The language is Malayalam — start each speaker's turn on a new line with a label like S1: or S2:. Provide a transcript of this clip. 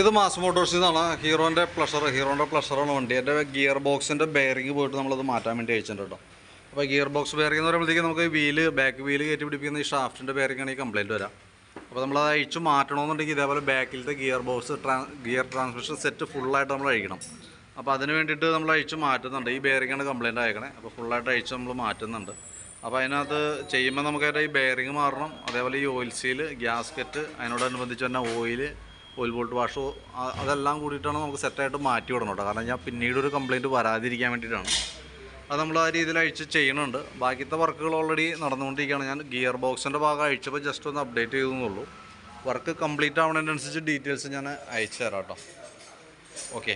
S1: ഇത് മാസ് മോട്ടോഴ്സിൽ നിന്നാണ് ഹീറോന്റെ പ്ലഷർ ഹീറോന്റെ പ്ലഷറാണ് വണ്ടി. എന്റെ ഗിയർ ബോക്സിന്റെ ബെയറിംഗ് പോയിട്ട് നമ്മളത് മാറ്റാൻ വേണ്ടി അയച്ചിട്ടുണ്ട് കേട്ടോ. അപ്പോൾ ഗിയർ ബോക്സ് ബെയറിംഗ് എന്ന് പറയുമ്പോഴത്തേക്ക് നമുക്ക് വീൽ ബാക്ക് വീൽ കയറ്റി പിടിപ്പിക്കുന്ന ഈ ഷാഫ്റ്റിന്റെ ബെയറിംഗ് ആണ് ഈ കംപ്ലയിന്റ് വരാം. അപ്പോൾ നമ്മൾ അത് അഴിച്ച് മാറ്റണമെന്നുണ്ടെങ്കിൽ ഇതേപോലെ ബാക്കിലത്തെ gear box gear transmission set ഫുള്ളായിട്ട് നമ്മൾ അഴിക്കണം. അപ്പോൾ അതിന് വേണ്ടിയിട്ട് നമ്മൾ അഴിച്ച് മാറ്റുന്നുണ്ട്. ഈ ബെയറിംഗാണ് കംപ്ലയിന്റ് അയക്കണേ അപ്പോൾ ഫുള്ളായിട്ട് അഴിച്ച് നമ്മൾ മാറ്റുന്നുണ്ട്. അപ്പോൾ അതിനകത്ത് ചെയ്യുമ്പോൾ നമുക്ക് ഈ ബെയറിംഗ് മാറണം. അതേപോലെ ഈ ഓയിൽ സീൽ ഗ്യാസ്കറ്റ് അതിനോടനുബന്ധിച്ച് തന്നെ ഓയിൽ ഓയിൽ ബോൾട്ട് വാഷോ അതെല്ലാം കൂടിയിട്ടാണ് നമുക്ക് സെറ്റായിട്ട് മാറ്റി വിടണം കേട്ടോ. കാരണം ഞാൻ പിന്നീട് ഒരു കംപ്ലയിന്റ് വരാതിരിക്കാൻ വേണ്ടിയിട്ടാണ്. അത് നമ്മൾ ആ രീതിയിൽ അഴിച്ച് ചെയ്യുന്നുണ്ട്. ബാക്കിയത്തെ വർക്കുകൾ ഓൾറെഡി നടന്നുകൊണ്ടിരിക്കുകയാണ്. ഞാൻ ഗിയർ ബോക്സിന്റെ ഭാഗം അഴിച്ചപ്പോൾ ജസ്റ്റ് ഒന്ന് അപ്ഡേറ്റ് ചെയ്തെന്നുള്ളൂ. വർക്ക് കംപ്ലീറ്റ് ആവുന്നതിനനുസരിച്ച് ഡീറ്റെയിൽസ് ഞാൻ അയച്ചു തരാം കേട്ടോ. ഓക്കെ